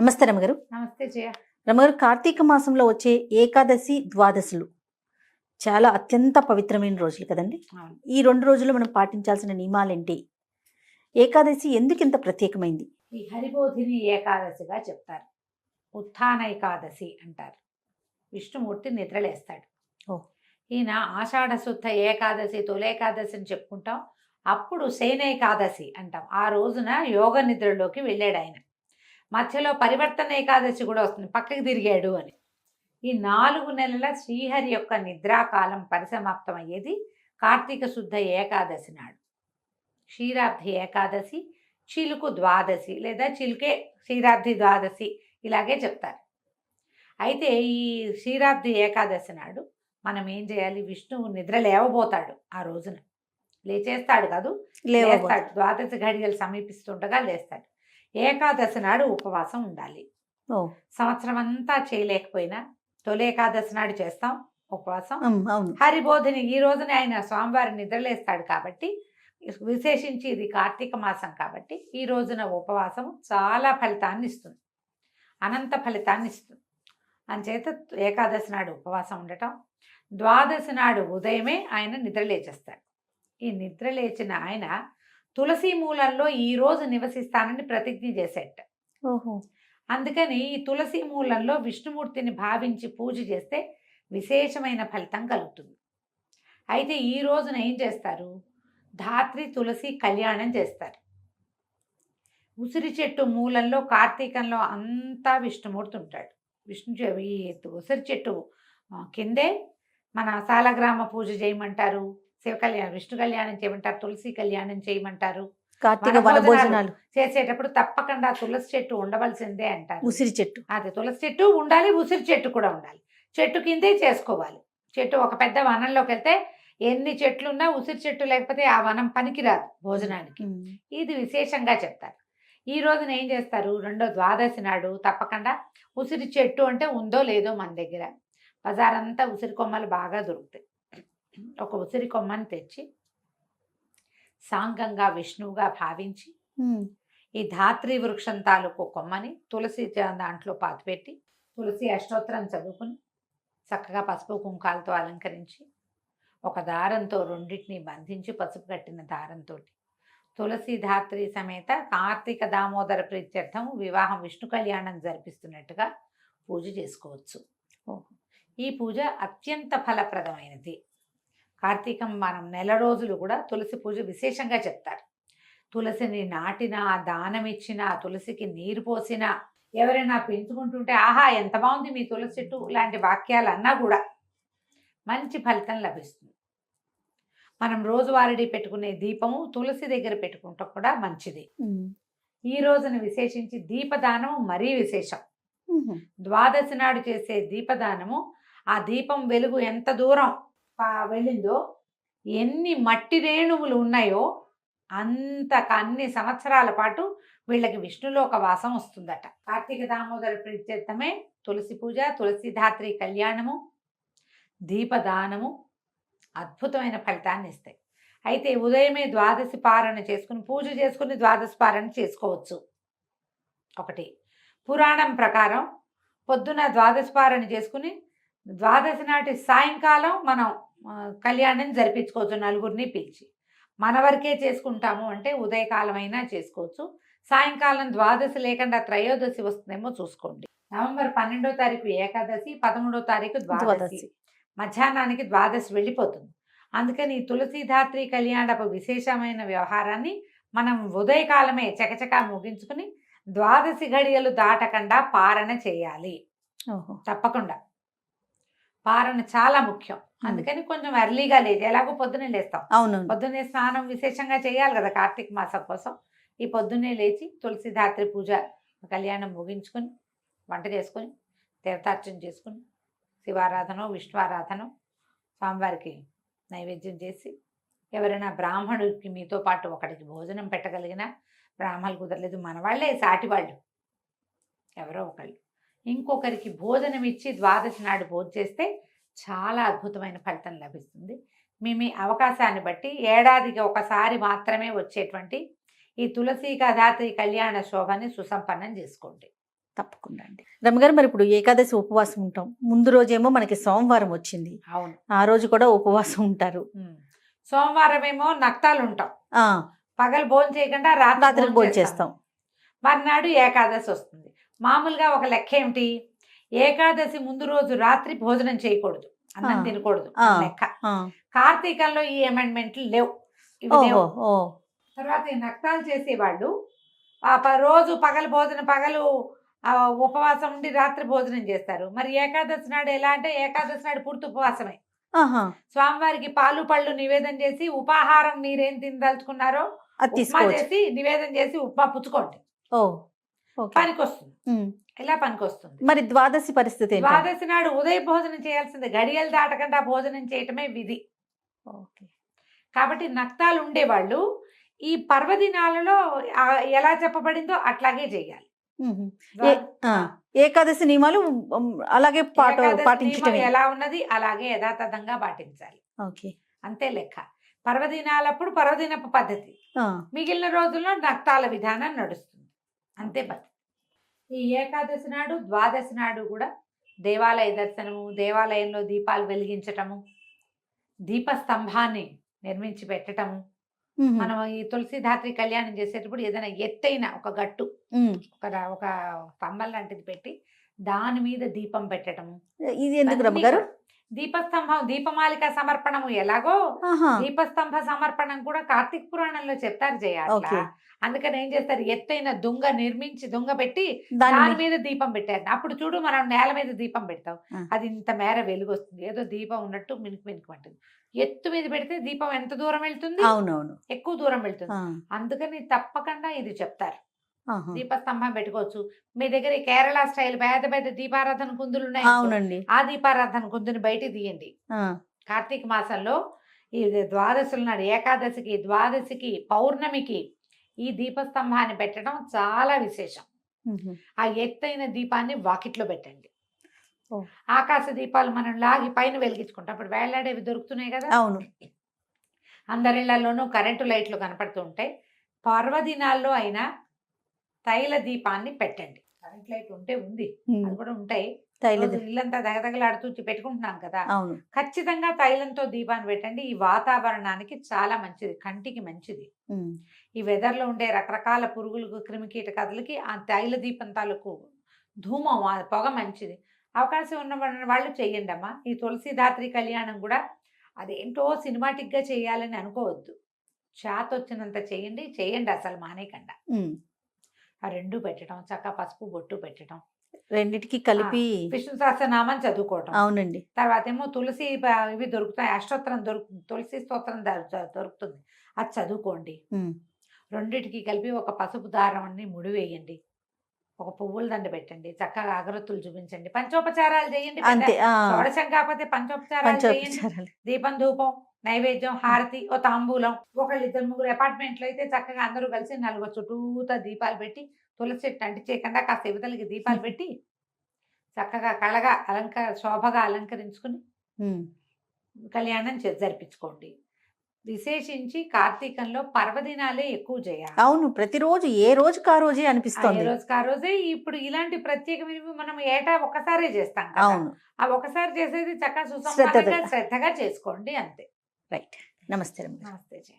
నమస్తే రమగారు. నమస్తే జయ. రమగారు కార్తీక మాసంలో వచ్చే ఏకాదశి ద్వాదశులు చాలా అత్యంత పవిత్రమైన రోజులు కదండి. ఈ రెండు రోజులు మనం పాటించాల్సిన నియమాలేంటి? ఏకాదశి ఎందుకు ఇంత ప్రత్యేకమైంది? ఈ హరిబోధిని ఏకాదశిగా చెప్తారు. ఉత్థాన ఏకాదశి అంటారు. విష్ణుమూర్తి నిద్రలేస్తాడు. ఓ. ఈయన ఆషాఢ శుద్ధ ఏకాదశి తొలేకాదశి అని చెప్పుకుంటాం. అప్పుడు శయనేకాదశి అంటాం. ఆ రోజున యోగ నిద్రలోకి వెళ్ళాడు ఆయన. మధ్యలో పరివర్తన ఏకాదశి కూడా వస్తుంది. పక్కకి తిరిగాడు అని. ఈ నాలుగు నెలల శ్రీహరి యొక్క నిద్రాకాలం పరిసమాప్తం అయ్యేది కార్తీక శుద్ధ ఏకాదశి నాడు. క్షీరాబ్ది ఏకాదశి చిలుకు ద్వాదశి లేదా చిలుకే క్షీరాబ్ది ద్వాదశి ఇలాగే చెప్తారు. అయితే ఈ క్షీరాబ్ది ఏకాదశి నాడు మనం ఏం చేయాలి? విష్ణువు నిద్ర లేవబోతాడు ఆ రోజున. లేచేస్తాడు కాదు లేవబో లేస్తాడు. ద్వాదశి ఘడియలు సమీపిస్తుండగా లేస్తాడు. ఏకాదశి నాడు ఉపవాసం ఉండాలి. సంవత్సరం అంతా చేయలేకపోయినా తొలి ఏకాదశి నాడు చేస్తాం ఉపవాసం. హరిబోధిని ఈ రోజున ఆయన స్వామివారి నిద్రలేస్తాడు కాబట్టి విశేషించి ఇది కార్తీక మాసం కాబట్టి ఈ రోజున ఉపవాసం చాలా ఫలితాన్ని ఇస్తుంది. అనంత ఫలితాన్ని ఇస్తుంది. అంచేత ఏకాదశి నాడు ఉపవాసం ఉండటం ద్వాదశి నాడు ఉదయమే ఆయన నిద్రలేచేస్తాడు ఈ నిద్రలేచిన ఆయన తులసి మూలంలో ఈ రోజు నివసిస్తానని ప్రతిజ్ఞ చేసేట. ఓహో. అందుకని ఈ తులసి మూలంలో విష్ణుమూర్తిని భావించి పూజ చేస్తే విశేషమైన ఫలితం కలుగుతుంది. అయితే ఈ రోజున ఏం చేస్తారు? ధాత్రి తులసి కళ్యాణం చేస్తారు. ఉసిరి చెట్టు మూలంలో కార్తీకంలో అంతా విష్ణుమూర్తి ఉంటాడు విష్ణు ఈ ఉసిరి చెట్టు కిందే మన సాలగ్రామ పూజ చేయమంటారు. శివ కళ్యాణం విష్ణు కళ్యాణం చేయమంటారు తులసి కళ్యాణం చేయమంటారు. కార్తీక వనభోజనాలు. చేసేటప్పుడు తప్పకుండా తులసి చెట్టు ఉండవలసిందే అంటారు. ఉసిరి చెట్టు. అదే తులసి చెట్టు ఉండాలి ఉసిరి చెట్టు కూడా ఉండాలి. చెట్టు కిందే చేసుకోవాలి. చెట్టు ఒక పెద్ద వనంలోకి వెళ్తే ఎన్ని చెట్లు ఉన్నా ఉసిరి చెట్టు లేకపోతే ఆ వనం పనికిరాదు భోజనానికి. ఇది విశేషంగా చెప్తారు. ఈ రోజున ఏం చేస్తారు? రెండో ద్వాదశి నాడు తప్పకుండా ఉసిరి చెట్టు అంటే ఉందో లేదో మన దగ్గర. బజారంతా ఉసిరి కొమ్మలు బాగా దొరుకుతాయి. ఒక ఉసిరి కొమ్మని తెచ్చి సాంగంగా విష్ణువుగా భావించి ఈ ధాత్రి వృక్షం తాలూకు కొమ్మని తులసి దాంట్లో పాతిపెట్టి తులసి అష్టోత్తరం చదువుకుని చక్కగా పసుపు కుంకాలతో అలంకరించి ఒక దారంతో రెండింటిని బంధించి పసుపు కట్టిన దారంతో తులసి ధాత్రి సమేత కార్తీక దామోదర ప్రీత్యర్థం వివాహం విష్ణు కళ్యాణం జరిపిస్తున్నట్టుగా పూజ చేసుకోవచ్చు. ఈ పూజ అత్యంత ఫలప్రదమైనది. కార్తీకం మనం నెల రోజులు కూడా తులసి పూజ విశేషంగా చెప్తారు. తులసిని నాటినా దానం ఇచ్చినా తులసికి నీరు పోసినా ఎవరైనా పెంచుకుంటుంటే ఆహా ఎంత బాగుంది మీ తులసి చెట్టు లాంటి వాక్యాలు అన్నా కూడా మంచి ఫలితం లభిస్తుంది. మనం రోజువారీ పెట్టుకునే దీపము తులసి దగ్గర పెట్టుకుంటే కూడా మంచిది. ఈ రోజున విశేషించి దీపదానం మరీ విశేషం. ద్వాదశి నాడు చేసే దీపదానము ఆ దీపం వెలుగు ఎంత దూరం వెళ్ళిందో ఎన్ని మట్టి రేణువులు ఉన్నాయో అంత అన్ని సంవత్సరాల పాటు వీళ్ళకి విష్ణులో ఒక వాసం వస్తుందట. కార్తీక దామోదర ప్రీత్యర్థమే తులసి పూజ తులసిధాత్రి కళ్యాణము దీపదానము అద్భుతమైన ఫలితాన్ని ఇస్తాయి. అయితే ఉదయమే ద్వాదశి పారణ చేసుకుని పూజ చేసుకుని ద్వాదశి పారణ చేసుకోవచ్చు. ఒకటి. పురాణం ప్రకారం పొద్దున ద్వాదశి పారణ చేసుకుని ద్వాదశి నాటి సాయంకాలం మనం కళ్యాణం జరిపించుకోవచ్చు నలుగురిని పిలిచి. మన వరకే చేసుకుంటాము అంటే ఉదయకాలమైనా చేసుకోవచ్చు. సాయంకాలం ద్వాదశి లేకుండా త్రయోదశి వస్తుందేమో చూసుకోండి. నవంబర్ పన్నెండో తారీఖు ఏకాదశి పదమూడో తారీఖు ద్వాదశి. మధ్యాహ్నానికి ద్వాదశి వెళ్ళిపోతుంది. అందుకని ఈ తులసీధాత్రి కళ్యాణపు విశేషమైన వ్యవహారాన్ని మనం ఉదయకాలమే చకచకా ముగించుకుని ద్వాదశి ఘడియలు దాటకుండా పారణ చేయాలి. తప్పకుండా. పారణ చాలా ముఖ్యం. అందుకని కొంచెం ఎర్లీగా లేదు ఎలాగో పొద్దున్నే లేస్తాం. అవును పొద్దున్నే స్నానం విశేషంగా చేయాలి కదా కార్తీక మాసం కోసం. ఈ పొద్దున్నే లేచి తులసిధాత్రి పూజ కళ్యాణం ముగించుకొని వంట చేసుకొని తీర్థార్చన చేసుకుని శివారాధన విష్ణువారాధన స్వామివారికి నైవేద్యం చేసి ఎవరైనా బ్రాహ్మణుడికి మీతో పాటు ఒకడికి భోజనం పెట్టగలిగిన బ్రాహ్మణులు కుదరలేదు మన వాళ్ళే సాటి వాళ్ళు. ఎవరో ఒకళ్ళు. ఇంకొకరికి భోజనం ఇచ్చి ద్వాదశి నాడు భోజనం చేస్తే చాలా అద్భుతమైన ఫలితం లభిస్తుంది. మీ మీ అవకాశాన్ని బట్టి ఏడాదికి ఒకసారి మాత్రమే వచ్చేటువంటి ఈ తులసి కథాత్రి కళ్యాణ శోభని సుసంపన్నం చేసుకోండి. తప్పకుండా అండి. రమ్మగారు మరి ఇప్పుడు ఏకాదశి ఉపవాసం ఉంటాం. ముందు రోజేమో మనకి సోమవారం వచ్చింది. అవును. ఆ రోజు కూడా ఉపవాసం ఉంటారు. సోమవారం ఏమో నక్తాలు ఉంటాం. పగలు భోజనం చేయకుండా రాత్రి భోజనం చేస్తాం. మర్నాడు ఏకాదశి వస్తుంది. మామూలుగా ఒక లెక్క ఏమిటి? ఏకాదశి ముందు రోజు రాత్రి భోజనం చేయకూడదు. అన్నం. తినకూడదు. లెక్క. కార్తీకంలో ఈ అమెండ్మెంట్లు లేవు. తర్వాత ఈ నక్తాలు చేసేవాళ్ళు రోజు పగలు భోజనం పగలు ఉపవాసం ఉండి రాత్రి భోజనం చేస్తారు. మరి ఏకాదశి నాడు ఎలా అంటే ఏకాదశి నాడు పూర్తి ఉపవాసమే. స్వామివారికి పాలు పళ్ళు నివేదన చేసి ఉపాహారం మీరేం తినదలుచుకున్నారో ఉప్మా చేసి నివేదన చేసి ఉప్మా పుచ్చుకోండి. పనికొస్తుంది. ఇలా పనికొస్తుంది? మరి ద్వాదశి పరిస్థితి ద్వాదశి నాడు ఉదయ భోజనం చేయాల్సింది. గడియలు దాటకుండా భోజనం చేయటమే విధి. ఓకే. కాబట్టి నక్తాలు ఉండేవాళ్ళు ఈ పర్వదినాలలో ఎలా చెప్పబడిందో అట్లాగే చేయాలి. ఏకాదశి నియమాలు అలాగే ఎలా ఉన్నది అలాగే యథాతథంగా పాటించాలి. ఓకే. అంతే లెక్క. పర్వదినాలప్పుడు పర్వదినపు పద్ధతి. మిగిలిన రోజుల్లో నక్తాల విధానం నడుస్తుంది. అంతే పద్ధతి ఈ ఏకాదశి నాడు ద్వాదశి నాడు కూడా దేవాలయ దర్శనము దేవాలయంలో దీపాలు వెలిగించటము దీపస్తంభాన్ని నిర్మించి పెట్టటము. మనం ఈ తులసిధాత్రి కళ్యాణం చేసేటప్పుడు ఏదైనా ఎత్తైన ఒక గట్టు. ఒక ఒక స్తంభం లాంటిది పెట్టి దాని మీద దీపం పెట్టటము ఇది ఎందుకు రమ్మగారు దీపస్తంభం దీపమాలిక సమర్పణము ఎలాగో దీపస్తంభ సమర్పణం కూడా కార్తీక పురాణంలో చెప్తారు. అట్లా. అందుకని ఏం చేస్తారు? ఎత్తైన దుంగ నిర్మించి దుంగ పెట్టి దాని మీద- దీపం పెట్టారు అప్పుడు చూడు మనం నేల మీద దీపం పెడతాం. అది ఇంత మేర వెలుగు వస్తుంది ఏదో దీపం ఉన్నట్టు మినుకు మినుకు అంటుంది. ఎత్తు మీద పెడితే దీపం ఎంత దూరం వెళ్తుంది? అవునవును. ఎక్కువ దూరం వెళ్తుంది. అందుకని తప్పకుండా ఇది చెప్తారు. దీపస్తంభం పెట్టుకోవచ్చు. మీ దగ్గర కేరళ స్టైల్ పెద్ద పెద్ద దీపారాధన కుందులు ఉన్నాయి. అవునండి. ఆ దీపారాధన కుందుని బయట తీయండి. కార్తీక మాసంలో ఈ ద్వాదశుల నాడు ఏకాదశికి ద్వాదశికి పౌర్ణమికి ఈ దీపస్తంభాన్ని పెట్టడం చాలా విశేషం. ఆ ఎత్తైన దీపాన్ని వాకిట్లో పెట్టండి. ఆకాశ దీపాలు మనం లాగి పైన వెలిగించుకుంటాం. అప్పుడు వేలాడేవి దొరుకుతున్నాయి కదా? అవును. అందరిళ్ళలోనూ కరెంటు లైట్లు కనపడుతూ ఉంటాయి. పర్వదినాల్లో అయినా తైల దీపాన్ని పెట్టండి. కరెంట్ లైట్ ఉంటే ఉంది. అది కూడా ఉంటాయి. రోజు ఇల్లంతా దగదగలాడుతూ పెట్టుకుంటున్నాం కదా. ఖచ్చితంగా తైలంతో దీపాన్ని పెట్టండి. ఈ వాతావరణానికి చాలా మంచిది. కంటికి మంచిది. ఈ వెదర్లో ఉండే రకరకాల పురుగులకు క్రిమికీటకాదులకి ఆ తైల దీపం తాలూకు ధూమం పొగ మంచిది. అవకాశం ఉన్న వాళ్ళ- చెయ్యండి అమ్మా. ఈ తులసిదాత్రి కళ్యాణం కూడా అదేంటో సినిమాటిక్గా చేయాలని అనుకోవద్దు. చేత వచ్చినంత చేయండి. చేయండి అసలు మానేయకుండా. ఉమ్. ఆ రెండు పెట్టడం చక్క పసుపు బొట్టు పెట్టడం. రెండిటికి కలిపి విష్ణు సహస్రనామం చదువుకోవటం. అవునండి. తర్వాత ఏమో తులసి ఇవి దొరుకుతాయి అష్టోత్తరం దొరుకుతుంది తులసి స్తోత్రం దొరుకుతుంది. అది చదువుకోండి. రెండిటికి కలిపి ఒక పసుపు దారాన్ని ముడివేయండి ఒక పువ్వుల దండ పెట్టండి చక్కగా అగరత్తులు చూపించండి పంచోపచారాలు చేయండి అంతే షోడశం కాకపోతే పంచోపచారాలు చేయండి. దీపం ధూపం నైవేద్యం హారతి ఓ తాంబూలం ఒకళ్ళు ఇద్దరు ముగ్గురు అపార్ట్మెంట్లో అయితే చక్కగా అందరూ కలిసి నలుగురు చుట్టూతా దీపాలు పెట్టి తులసి చెట్టు అంటి చేయకుండా కాస్త యువతలకి దీపాలు పెట్టి చక్కగా కళగా అలంకార శోభగా అలంకరించుకుని. కళ్యాణం చే- జరిపించుకోండి. విశేషించి కార్తీకంలో పర్వదినాలే ఎక్కువ చేయాలి అవును ప్రతిరోజు ఏ రోజుకి ఆ రోజే ఏ అనిపిస్తుంది. రోజుకి ఆ రోజే ఇప్పుడు ఇలాంటి ప్రత్యేకమైనవి మనం ఏటా ఒక్కసారే చేస్తాం అవును. ఆ ఒకసారి చేసేది చక్కగా శ్రద్ధగా. సుసంపన్నంగా శ్రద్ధగా. చేసుకోండి అంతే. రైట్. నమస్తే. నమస్తే జయ.